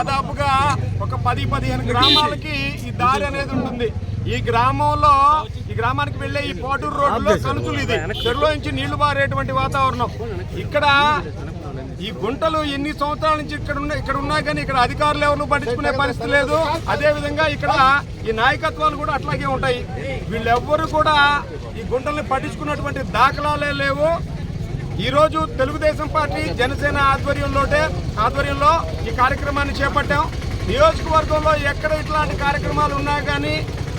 దాదాపుగా ఒక పది పదిహేను గ్రామాలకి ఈ దారి అనేది ఉంటుంది. ఈ గ్రామంలో ఈ గ్రామానికి వెళ్ళే ఈ పాటూరు రోడ్డులో కలుసులు ఇది. చెరువులో నుంచి నీళ్ళు పారేటువంటి వాతావరణం. ఇక్కడ ఈ గుంటలు ఎన్ని సంవత్సరాల నుంచి ఇక్కడ ఉన్న ఇక్కడ ఉన్నా కానీ ఇక్కడ అధికారులు ఎవరు పట్టించుకునే పరిస్థితి లేదు. అదే విధంగా ఇక్కడ ఈ నాయకత్వాలు కూడా అట్లాగే ఉంటాయి. వీళ్ళెవ్వరు కూడా ఈ గుంటల్ని పట్టించుకున్నటువంటి దాఖలాలే లేవు. ఈరోజు తెలుగుదేశం పార్టీ జనసేన ఆధ్వర్యంలోటే ఆధ్వర్యంలో ఈ కార్యక్రమాన్ని చేపట్టాం. నియోజకవర్గంలో ఎక్కడ ఇట్లాంటి కార్యక్రమాలు ఉన్నా కానీ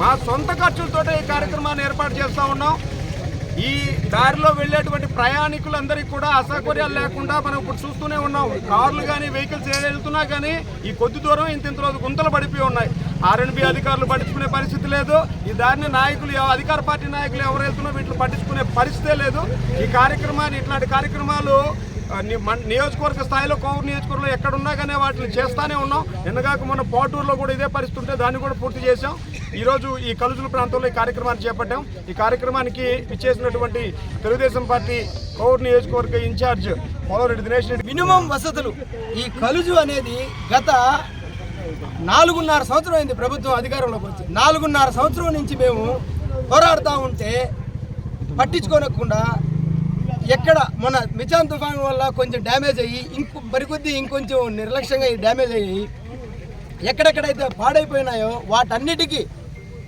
మా సొంత ఖర్చులతోటే ఈ కార్యక్రమాన్ని ఏర్పాటు చేస్తూ ఉన్నాం. ఈ దారిలో వెళ్ళేటువంటి ప్రయాణికులందరికీ కూడా అసౌకర్యాలు లేకుండా మనం ఇప్పుడు చూస్తూనే ఉన్నాం. కార్లు కానీ వెహికల్స్ వెళ్తున్నా కానీ ఈ కొద్ది దూరం ఇంత ఇంత రోజు గుంతలు పడిపోయి ఉన్నాయి. ఆర్ఎన్బి అధికారులు పట్టించుకునే పరిస్థితి లేదు. ఈ దారిని నాయకులు అధికార పార్టీ నాయకులు ఎవరు వెళ్తున్నా వీటిని పట్టించుకునే పరిస్థితే లేదు. ఈ కార్యక్రమాన్ని ఇట్లాంటి కార్యక్రమాలు నియోజకవర్గ స్థాయిలో కోవూరు నియోజకవర్గంలో ఎక్కడున్నా కానీ వాటిని చేస్తానే ఉన్నాం. నిన్నగాక మొన్న పాటూరులో కూడా ఇదే పరిస్థితి ఉంటే దాన్ని కూడా పూర్తి చేశాం. ఈరోజు ఈ కలుజుల ప్రాంతంలో ఈ కార్యక్రమాన్ని చేపట్టాం. ఈ కార్యక్రమానికి ఇచ్చేసినటువంటి తెలుగుదేశం పార్టీ కోవూరు నియోజకవర్గ ఇన్ఛార్జ్ పోలరెడ్డి దినేష్ రెడ్డి. మినిమం వసతులు. ఈ కలుజు అనేది గత నాలుగున్నర సంవత్సరం అయింది ప్రభుత్వం అధికారంలోకి వచ్చి. నాలుగున్నర సంవత్సరం నుంచి మేము పోరాడుతూ ఉంటే పట్టించుకోనకుండా ఎక్కడ మన మిచాన్ తుఫాన్ వల్ల కొంచెం డ్యామేజ్ అయ్యి ఇంకో మరికొద్ది ఇంకొంచెం నిర్లక్ష్యంగా డ్యామేజ్ అయ్యి ఎక్కడెక్కడైతే పాడైపోయినాయో వాటన్నిటికీ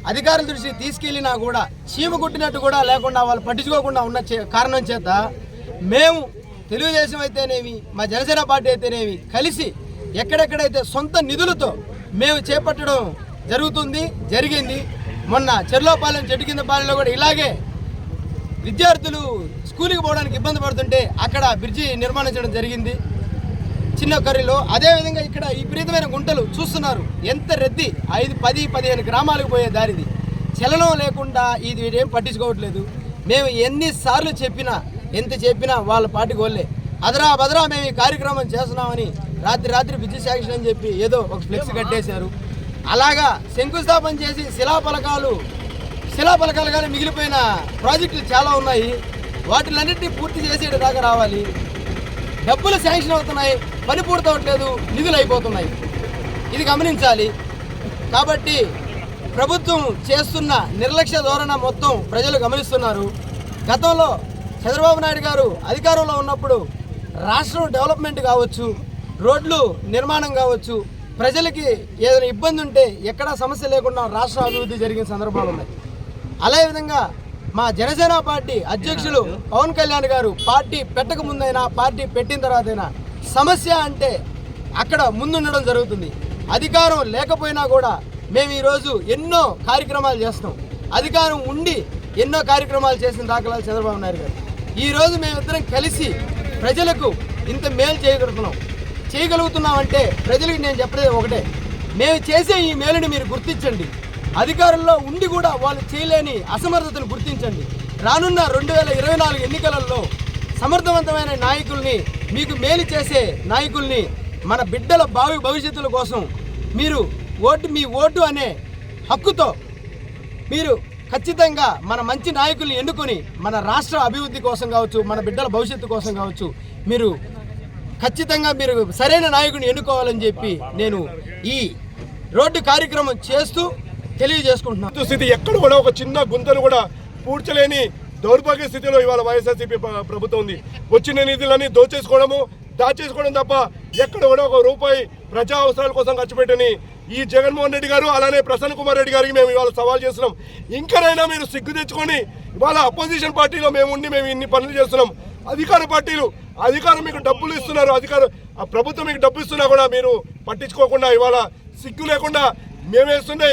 అధికారుల దృష్టి తీసుకెళ్ళినా కూడా చీమ కుట్టినట్టు కూడా లేకుండా వాళ్ళు పట్టించుకోకుండా ఉన్న చే- కారణం చేత మేము తెలుగుదేశం అయితేనేమి మా జనసేన పార్టీ అయితేనేమి కలిసి ఎక్కడెక్కడైతే సొంత నిధులతో మేము చేపట్టడం జరుగుతుంది జరిగింది మొన్న చెర్లోపాలెం చెట్టు కింద పాలెంలో కూడా ఇలాగే విద్యార్థులు స్కూల్కి పోవడానికి ఇబ్బంది పడుతుంటే అక్కడ బ్రిడ్జి నిర్మాణించడం జరిగింది. చిన్న కర్రీలో. అదేవిధంగా ఇక్కడ విపరీతమైన గుంటలు చూస్తున్నారు. ఎంత రద్దీ? ఐదు పది పదిహేను గ్రామాలకు పోయే దారిది. చలనం లేకుండా ఇది ఏం పట్టించుకోవట్లేదు. మేము ఎన్నిసార్లు చెప్పినా ఎంత చెప్పినా వాళ్ళ పాటికి వాళ్ళే అదరా బదరా మేము ఈ కార్యక్రమం చేస్తున్నామని రాత్రి రాత్రి విద్యుత్ శాంక్షన్ అని చెప్పి ఏదో ఒక ఫ్లెక్స్ కట్టేశారు. అలాగా శంకుస్థాపన చేసి శిలాఫలకాలు శిలాఫలకాలుగానే మిగిలిపోయిన ప్రాజెక్టులు చాలా ఉన్నాయి. వాటిలన్నింటినీ పూర్తి చేసేటి దాకా రావాలి. డబ్బులు శాంక్షన్ అవుతున్నాయి పని పూర్తవట్లేదు నిధులు అయిపోతున్నాయి. ఇది గమనించాలి. కాబట్టి ప్రభుత్వం చేస్తున్న నిర్లక్ష్య ధోరణ మొత్తం ప్రజలు గమనిస్తున్నారు. గతంలో చంద్రబాబు నాయుడు గారు అధికారంలో ఉన్నప్పుడు రాష్ట్రం డెవలప్మెంట్ కావచ్చు రోడ్లు నిర్మాణం కావచ్చు ప్రజలకి ఏదైనా ఇబ్బంది ఉంటే ఎక్కడా సమస్య లేకుండా రాష్ట్ర అభివృద్ధి జరిగిన సందర్భాలు ఉన్నాయి. అదేవిధంగా మా జనసేన పార్టీ అధ్యక్షులు పవన్ కళ్యాణ్ గారు పార్టీ పెట్టక ముందైనా పార్టీ పెట్టిన తర్వాతైనా సమస్య అంటే అక్కడ ముందుండడం జరుగుతుంది. అధికారం లేకపోయినా కూడా మేము ఈరోజు ఎన్నో కార్యక్రమాలు చేస్తాం అధికారం ఉండి ఎన్నో కార్యక్రమాలు చేసిన దాఖలాలు చంద్రబాబు నాయుడు గారు. ఈరోజు మేమిద్దరం కలిసి ప్రజలకు ఇంత మేలు చేయగలుగుతున్నాం. చేయగలుగుతున్నామంటే ప్రజలకు నేను చెప్పలేదు ఒకటే. మేము చేసే ఈ మేలుని మీరు గుర్తించండి. అధికారంలో ఉండి కూడా వాళ్ళు చేయలేని అసమర్థతను గుర్తించండి. రానున్న రెండు వేల ఇరవై నాలుగు ఎన్నికలలో సమర్థవంతమైన నాయకుల్ని మీకు మేలు చేసే నాయకుల్ని మన బిడ్డల భావి భవిష్యత్తుల కోసం మీరు ఓటు మీ ఓటు అనే హక్కుతో మీరు ఖచ్చితంగా మన మంచి నాయకుల్ని ఎన్నుకొని మన రాష్ట్ర అభివృద్ధి కోసం కావచ్చు మన బిడ్డల భవిష్యత్తు కోసం కావచ్చు మీరు ఖచ్చితంగా మీరు సరైన నాయకుడిని ఎన్నుకోవాలని చెప్పి నేను ఈ రోడ్డు కార్యక్రమం చేస్తూ తెలియజేసుకుంటున్నాను. స్థితి ఎక్కడ కూడా ఒక చిన్న గుంతను కూడా పూడ్చలేని దౌర్భాగ్య స్థితిలో ఇవాళ వైఎస్ఆర్సీపీ ప్రభుత్వం ఉంది. వచ్చిన నిధులన్నీ దోచేసుకోవడము దాచేసుకోవడం తప్ప ఎక్కడ కూడా ఒక రూపాయి ప్రజా అవసరాల కోసం ఖర్చు పెట్టని ఈ జగన్మోహన్ రెడ్డి గారు అలానే ప్రసన్న కుమార్ రెడ్డి గారికి మేము ఇవాళ సవాల్ చేస్తున్నాం. ఇంకనైనా మీరు సిగ్గు తెచ్చుకొని ఇవాళ అపోజిషన్ పార్టీలో మేము ఉండి మేము ఇన్ని పనులు చేస్తున్నాం. అధికార పార్టీలు అధికారం మీకు డబ్బులు ఇస్తున్నారు అధికారం ఆ ప్రభుత్వం మీకు డబ్బు ఇస్తున్నా కూడా మీరు పట్టించుకోకుండా ఇవాళ సిగ్గు లేకుండా మేము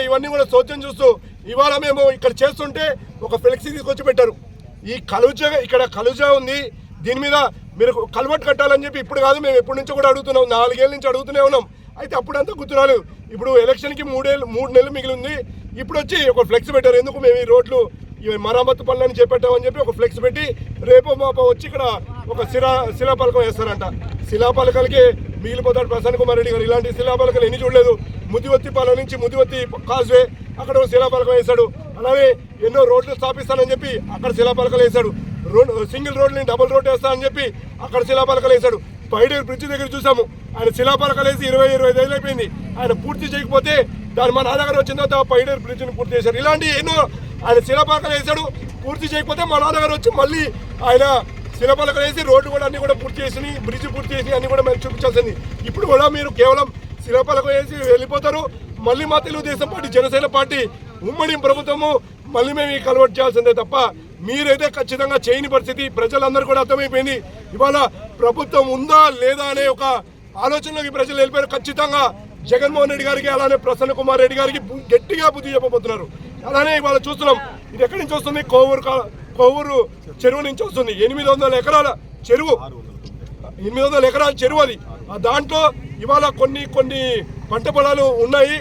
ఇవన్నీ కూడా సోచం చూస్తూ ఇవాళ మేము ఇక్కడ చేస్తుంటే ఒక ఫ్లెక్సీ తీసుకొచ్చి పెట్టారు. ఈ కలుజ ఇక్కడ కలుజ ఉంది. దీని మీద మీరు కల్వట్ కట్టాలని చెప్పి ఇప్పుడు కాదు మేము ఎప్పటి నుంచో కూడా అడుగుతున్నాం నాలుగేళ్ళ నుంచి అడుగుతూనే ఉన్నాం. అయితే అప్పుడంతా గుర్తురాలేదు ఇప్పుడు ఎలక్షన్కి మూడేళ్ళు మూడు నెలలు మిగిలి ఉంది. ఇప్పుడు వచ్చి ఒక ఫ్లెక్స్ పెట్టారు. ఎందుకు మేము ఈ రోడ్లు ఇవి మరమ్మతు పనులని చేపట్టామని చెప్పి ఒక ఫ్లెక్స్ పెట్టి రేపు మాప వచ్చి ఇక్కడ ఒక శిలా శిలాపలకం వేస్తారంట. శిలాపలకలకి మిగిలిపోతాడు ప్రసన్న కుమార్ రెడ్డి గారు. ఇలాంటి శిలాపలకలు ఎన్ని చూడలేదు. ముదివత్తి పాలన నుంచి ముదివత్తి కాజ్వే అక్కడ ఒక శిలాపలకం వేశాడు. అలాగే ఎన్నో రోడ్లు స్థాపిస్తానని చెప్పి అక్కడ శిలాపలకలు వేశాడు. రోడ్ సింగిల్ రోడ్ని డబుల్ రోడ్ వేస్తానని చెప్పి అక్కడ శిలాపలకలు వేశాడు. పైడేరు బ్రిడ్జ్ దగ్గర చూసాము. ఆయన శిలాపలకలు వేసి ఇరవై ఇరవై ఐదు అయిపోయింది. ఆయన పూర్తి చేయకపోతే దాని మా నాన్నగారు వచ్చిన తర్వాత పైడేరు బ్రిడ్జ్ని పూర్తి చేశారు. ఇలాంటి ఎన్నో ఆయన శిలాపలకలు వేశాడు. పూర్తి చేయకపోతే మా నాన్నగారు వచ్చి మళ్ళీ ఆయన శిలాపలకలు వేసి రోడ్డు కూడా అన్ని కూడా పూర్తి చేసి బ్రిడ్జ్ పూర్తి చేసి అన్ని కూడా మేము చూపించాల్సింది. ఇప్పుడు కూడా మీరు కేవలం శిలాపలకం వేసి వెళ్ళిపోతారు. మళ్ళీ మా తెలుగుదేశం పార్టీ జనసేన పార్టీ ఉమ్మడి ప్రభుత్వము మళ్ళీ మేము కన్వర్ట్ చేయాల్సిందే తప్ప మీరైతే ఖచ్చితంగా చేయని పరిస్థితి ప్రజలందరూ కూడా అర్థమైపోయింది. ఇవాళ ప్రభుత్వం ఉందా లేదా అనే ఒక ఆలోచనలోకి ప్రజలు వెళ్ళిపోయారు. ఖచ్చితంగా జగన్మోహన్ రెడ్డి గారికి అలానే ప్రసన్న కుమార్ రెడ్డి గారికి గట్టిగా బుద్ధి చెప్పబోతున్నారు. అలానే ఇవాళ చూస్తున్నాం. ఇది ఎక్కడి నుంచి వస్తుంది? కోవూరు కా- కోవూరు చెరువు నుంచి వస్తుంది. ఎనిమిది వందల ఎకరాల చెరువు. ఎనిమిది వందల ఎకరాల చెరువు అది. దాంట్లో ఇవాళ కొన్ని కొన్ని పంట పొలాలు ఉన్నాయి.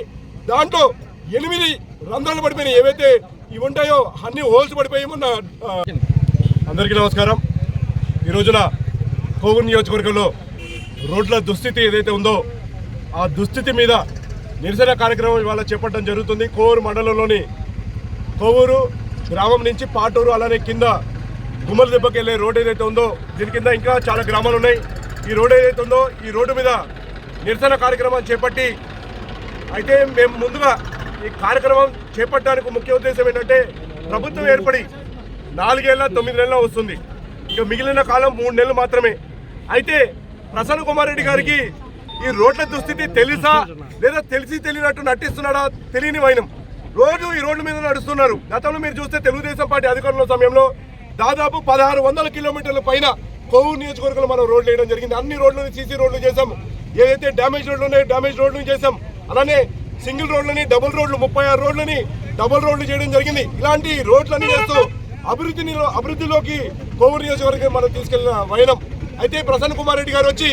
దాంట్లో ఎనిమిది రంధ్రాలు పడిపోయినాయి. ఏవైతే ఇవి ఉంటాయో అన్ని హోల్స్ పడిపోయి ఉన్న అందరికీ నమస్కారం. ఈ రోజున కోవూరు నియోజకవర్గంలో రోడ్ల దుస్థితి ఏదైతే ఉందో ఆ దుస్థితి మీద నిరసన కార్యక్రమం ఇవాళ చేపట్టడం జరుగుతుంది. కోవూరు మండలంలోని కోవూరు గ్రామం నుంచి పాటూరు అలానే కింద గుమ్మల దెబ్బకి వెళ్ళే రోడ్ ఏదైతే ఉందో దీని కింద ఇంకా చాలా గ్రామాలు ఉన్నాయి. ఈ రోడ్ ఏదైతే ఉందో ఈ రోడ్డు మీద నిరసన కార్యక్రమం చేపట్టి అయితే మేము ముందుగా ఈ కార్యక్రమం చేపట్టడానికి ముఖ్య ఉద్దేశం ఏంటంటే ప్రభుత్వం ఏర్పడి నాలుగేళ్ళ తొమ్మిది నెలల వస్తుంది. ఇక మిగిలిన కాలం మూడు నెలలు మాత్రమే. అయితే ప్రసన్న కుమార్ రెడ్డి గారికి ఈ రోడ్ల దుస్థితి తెలుసా? లేదా తెలిసి తెలియనట్టు నటిస్తున్నాడా? తెలియని వైనం. రోజు ఈ రోడ్డు మీద నడుస్తున్నారు. గతంలో మీరు చూస్తే తెలుగుదేశం పార్టీ అధికారంలో సమయంలో దాదాపు పదహారు వందల కిలోమీటర్ల పైన కోవూరు నియోజకవర్గంలో మనం రోడ్లు వేయడం జరిగింది. అన్ని రోడ్లను సీసీ రోడ్లు చేసాం ఏదైతే డ్యామేజ్ రోడ్లు ఉన్నాయో డ్యామేజ్ రోడ్లు చేసాం అలానే సింగిల్ రోడ్లని డబుల్ రోడ్లు ముప్పై ఆరు రోడ్లని డబుల్ రోడ్లు చేయడం జరిగింది. ఇలాంటి రోడ్లన్నీ చేస్తూ అభివృద్ధిని అభివృద్ధిలోకి కోవూరు నియోజకవర్గం మనం తీసుకెళ్ళిన వైనం. అయితే ప్రసన్న కుమార్ రెడ్డి గారు వచ్చి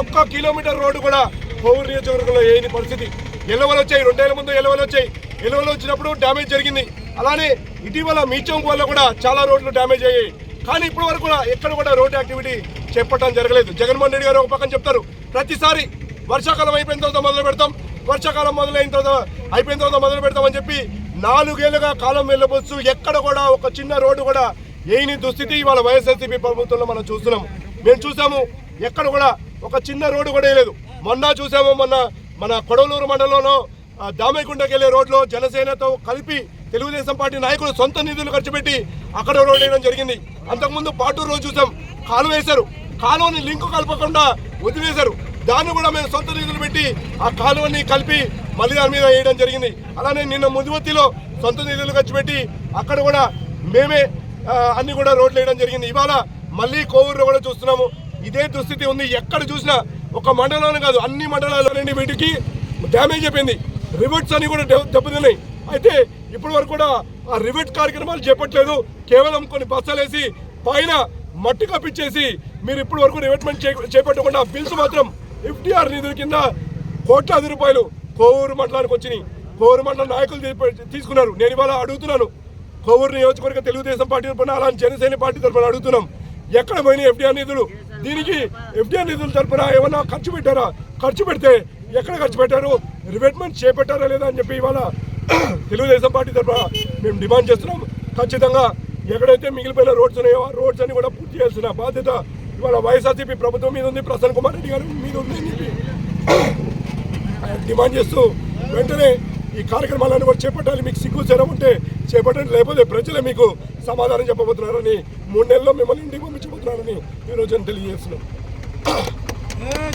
ఒక్క కిలోమీటర్ రోడ్డు కూడా కోవూరు నియోజకవర్గంలో వేయని పరిస్థితి. ఎలవలు వచ్చాయి. రెండేళ్ళ ముందు ఎలవలు వచ్చాయి. ఎలవలు వచ్చినప్పుడు డ్యామేజ్ జరిగింది. అలానే ఇటీవల మీచం వల్ల కూడా చాలా రోడ్లు డ్యామేజ్ అయ్యాయి. కానీ ఇప్పటి వరకు కూడా ఎక్కడ కూడా రోడ్ యాక్టివిటీ చేపట్టడం జరగలేదు. జగన్మోహన్ రెడ్డి గారు ఒక పక్కన చెప్తారు ప్రతిసారి వర్షాకాలం అయిపోయిన తర్వాత మొదలు పెడతాం వర్షాకాలం మొదలైన తర్వాత అయిపోయిన తర్వాత మొదలు పెడతామని చెప్పి నాలుగేళ్ళుగా కాలం వెళ్ళబోచ్చు ఎక్కడ కూడా ఒక చిన్న రోడ్డు కూడా ఏని దుస్థితి ఇవాళ వైఎస్ఆర్సీపీ ప్రభుత్వంలో మనం చూస్తున్నాం. మేము చూసాము ఎక్కడ కూడా ఒక చిన్న రోడ్డు కూడా వేయలేదు మొన్న చూసాము మొన్న మన కొడవలూరు మండలంలో దామైకుండకి దామేగుండకి వెళ్ళే రోడ్లో జనసేనతో కలిపి తెలుగుదేశం పార్టీ నాయకులు సొంత నిధులు ఖర్చు పెట్టి అక్కడ రోడ్ వేయడం జరిగింది. అంతకుముందు పాటూరు రోజు చూసాం. కాలువ వేశారు. కాలువని లింకు కలపకుండా వదిలేశారు. దాన్ని కూడా మేము సొంత నిధులు పెట్టి ఆ కాలువని కలిపి మళ్ళీ దాని మీద వేయడం జరిగింది. అలానే నిన్న ముదివత్తిలో సొంత నిధులు ఖర్చు పెట్టి అక్కడ కూడా మేమే అన్ని కూడా రోడ్లు వేయడం జరిగింది. ఇవాళ మళ్ళీ కోవూరులో కూడా చూస్తున్నాము. ఇదే దుస్థితి ఉంది. ఎక్కడ చూసినా ఒక మండలంలో కాదు అన్ని మండలాలు వీటికి డ్యామేజ్ అయిపోయింది. రివెట్స్ అని కూడా దెబ్బతిన్నాయి. అయితే ఇప్పటి వరకు కూడా ఆ రివెట్ కార్యక్రమాలు చేపట్టలేదు. కేవలం కొన్ని బస్సులు వేసి పైన మట్టి కప్పించేసి మీరు ఇప్పటి వరకు రివెట్మెంట్ చేపట్టకుండా బిల్స్ మాత్రం ఎఫ్టీఆర్ నిధుల కింద కోట్లాది రూపాయలు కోవూరు మండలానికి వచ్చినాయి. కోవూరు మండలం నాయకులు తీసుకున్నారు. నేను ఇవాళ అడుగుతున్నాను. కోవూరు నియోజకవర్గ తెలుగుదేశం పార్టీ తరఫున అలాంటి జనసేన పార్టీ తరఫున అడుగుతున్నాం. ఎక్కడ పోయినాయి ఎఫ్డీఆర్ నిధులు? దీనికి ఎఫ్డీఆర్ నిధుల తరఫున ఏమన్నా ఖర్చు పెట్టారా? ఖర్చు పెడితే ఎక్కడ ఖర్చు పెట్టారు? రివెట్మెంట్ చేపట్టారా లేదా అని చెప్పి ఇవాళ తెలుగుదేశం పార్టీ తరఫున మేము డిమాండ్ చేస్తున్నాం. ఖచ్చితంగా ఎక్కడైతే మిగిలిపోయిన రోడ్స్ ఉన్నాయో ఆ రోడ్స్ అన్ని కూడా పూర్తి చేయాల్సిన బాధ్యత ఇవాళ వైఎస్ఆర్సీపీ ప్రభుత్వం మీద ఉంది. ప్రసన్న కుమార్ రెడ్డి గారి మీద ఉంది అని చెప్పి డిమాండ్ చేస్తూ వెంటనే ఈ కార్యక్రమాలను కూడా చేపట్టాలి. మీకు సిగ్గు శరం ఉంటే చేపట్టండి. లేకపోతే ప్రజలే మీకు సమాధానం చెప్పబోతున్నారని మూడు నెలల్లో మిమ్మల్ని ఇంటికి పంపించబోతున్నారని ఈరోజు అని తెలియజేస్తున్నాం.